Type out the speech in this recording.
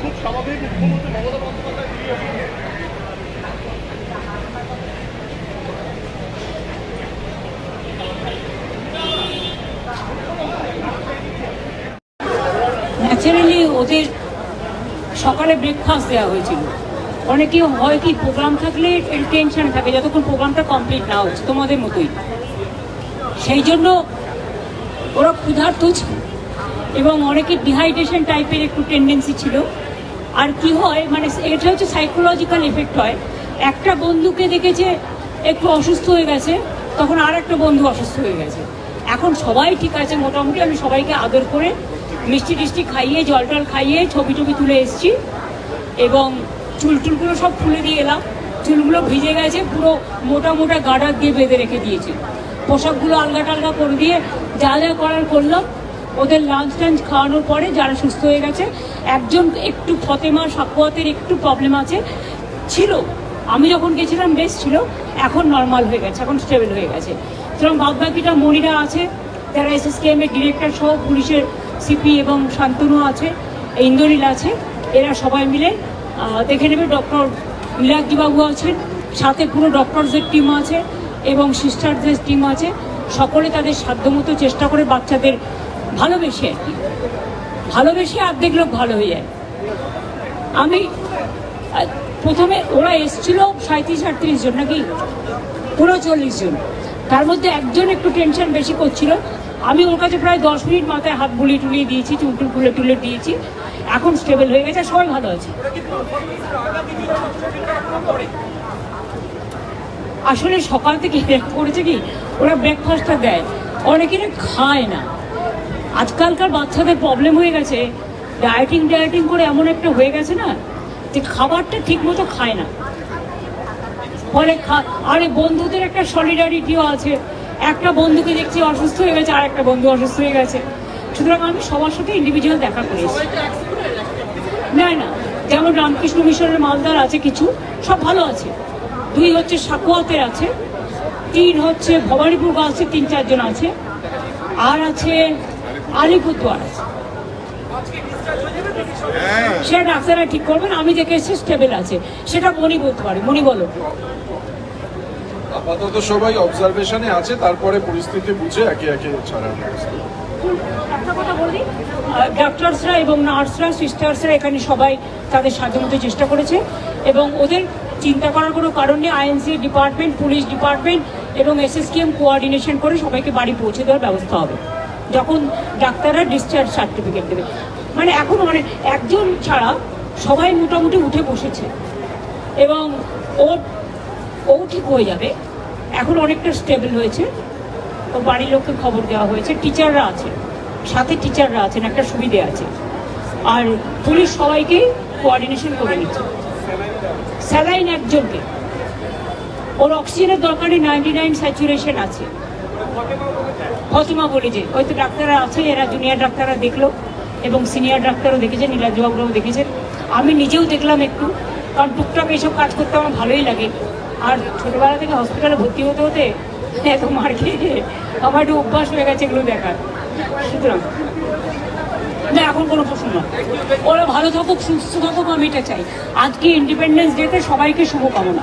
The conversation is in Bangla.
খুব স্বাভাবিক মুখ্যমন্ত্রী মমতা বন্দ্যোপাধ্যায় তিনি ন্যাচারালি ওদের সকালে ব্রেকফাস্ট দেওয়া হয়েছিল। অনেকে হয় কি প্রোগ্রাম থাকলে টেনশন থাকে, যতক্ষণ প্রোগ্রামটা কমপ্লিট না হচ্ছে, তোমাদের মতোই। সেই জন্য ওরা ক্ষুধার্ত ছিল এবং অনেকের ডিহাইড্রেশন টাইপের একটু টেন্ডেন্সি ছিল। আর কি হয় মানে এটা হচ্ছে সাইকোলজিক্যাল এফেক্ট হয়। একটা বন্ধুকে দেখেছে একটু অসুস্থ হয়ে গেছে, তখন আর একটা বন্ধু অসুস্থ হয়ে গেছে। এখন সবাই ঠিক আছে, মোটামুটি আমি সবাইকে আদর করে মিষ্টি টিষ্টি খাইয়ে, জল টল খাইয়ে ছবি টবি তুলে এসেছি এবং চুল টুলগুলো সব খুলে দিয়ে এলাম। চুলগুলো ভিজে গেছে, পুরো মোটা মোটা গাডার দিয়ে বেঁধে রেখে দিয়েছে। পোশাকগুলো আলগা টালগা করে দিয়ে যা যা করার করলাম। ওদের লাঞ্চ টাঞ্চ খাওয়ানোর পরে যারা সুস্থ হয়ে গেছে, একজন একটু ফতেমা, সাকুয়াতের একটু প্রবলেম আছে, ছিল। আমি যখন গেছিলাম, বেশ ছিল। এখন নর্মাল হয়ে গেছে, এখন স্টেবল হয়ে গেছে। সুতরাং বাদ বাকিটা মনিরা আছে, যারা এস এস কে ডিরেক্টর সহ পুলিশের সিপি এবং শান্তনু আছে ইন্দ্রনীল আছে, এরা সবাই মিলে দেখে নেবে ডক্টর মিলাকজিবাবু আছেন, সাথে পুরো ডক্টরসদের টিম আছে এবং সিস্টারদের টিম আছে। সকলে তাদের সাধ্যমতো চেষ্টা করে বাচ্চাদের ভালোবেসে ভালোবেসে অর্ধেক লোক ভালো হয়ে যায়। আমি প্রথমে ওরা এসছিল সাঁত্রিশ আটত্রিশ জন নাকি? উনচল্লিশ জন। তার মধ্যে একজন একটু টেনশন বেশি করছিল। আমি ওর কাছে প্রায় দশ মিনিট মাথায় হাত বুলিয়ে টুলিয়ে দিয়েছি চুল টুল খুলে টুলে দিয়েছি। এখন স্টেবল হয়ে গেছে, সবাই ভালো আছে। আসলে সকাল থেকে করেছে কি, ওরা ব্রেকফাস্টটা দেয়। অনেকের খায় না। আজকালকার বাচ্চাদের প্রবলেম হয়ে গেছে। ডায়েটিং ডায়েটিং করে এমন একটা হয়ে গেছে না, যে খাবারটা ঠিক মতো খায় না। ফলে খা, আরে বন্ধুদের একটা সলিডারিটিও আছে। একটা বন্ধুকে দেখছি অসুস্থ হয়ে গেছে, আর একটা বন্ধু অসুস্থ হয়ে গেছে। সুতরাং আমি সবার সাথে ইন্ডিভিজুয়াল দেখা করেছি। না না, যেমন রামকৃষ্ণ মিশনের মালদার আছে কিছু, সব ভালো আছে। দুই হচ্ছে সাকুয়াতের আছে, তিন হচ্ছে ভবানীপুর গাছে তিন চারজন আছে, আর আছে আলিপুরদুয়ার আছে। সেটা ডাক্তাররা ঠিক করবেন আমি দেখে স্টেবল আছে সেটা মনি বলতে পারে মনি বলো। আপাতত সবাই অবজারভেশনে আছে তারপরে পরিস্থিতি বুঝে একে একে ছাড়ার ব্যবস্থা। একটা কথা বলি ডক্টরসরা এবং নার্সরা সিস্টার্সরা এখানে সবাই তাদের সাধ্যমতো চেষ্টা করেছে এবং ওদের চিন্তা করার কোনো কারণ নেই আইএনসি ডিপার্টমেন্ট পুলিশ ডিপার্টমেন্ট এবং এসএসকেএম কোঅর্ডিনেশন করে সবাইকে বাড়ি পৌঁছে দেওয়ার ব্যবস্থা হবে। যখন ডাক্তাররা ডিসচার্জ সার্টিফিকেট দেবে। মানে এখন অনেক একজন ছাড়া সবাই মোটামুটি উঠে বসেছে। এবং ও ও ঠিক হয়ে যাবে। এখন অনেকটা স্টেবল হয়েছে। ও বাড়ির লোককে খবর দেওয়া হয়েছে। টিচাররা আছে। সাথে টিচাররা আছেন, একটা সুবিধে আছে। আর পুলিশ সবাইকে কোঅর্ডিনেশন করে নিচ্ছে। স্যালাইন একজনকে। ওর অক্সিজেনের দরকারে নাইনটি নাইন স্যাচুরেশন আছে। ফতিমা বলে যে হয়তো ডাক্তাররা আছে, এরা জুনিয়র ডাক্তাররা দেখল। এবং সিনিয়র ডাক্তারও দেখেছেন নীলাজবাবুরাও দেখেছেন। আমি নিজেও দেখলাম একটু, কারণ টুকটাক এইসব কাজ করতে আমার ভালোই লাগে। আর ছোটোবেলা থেকে হসপিটালে ভর্তি হতে হতে এত মার খেয়ে আমার একটু অভ্যাস হয়ে গেছে এগুলো দেখার। সুতরাং, না, এখন কোনো প্রশ্ন না। ওরা ভালো থাকুক, সুস্থ থাকুক, আমি এটা চাই। আজকে ইন্ডিপেন্ডেন্স ডেতে সবাইকে শুভকামনা।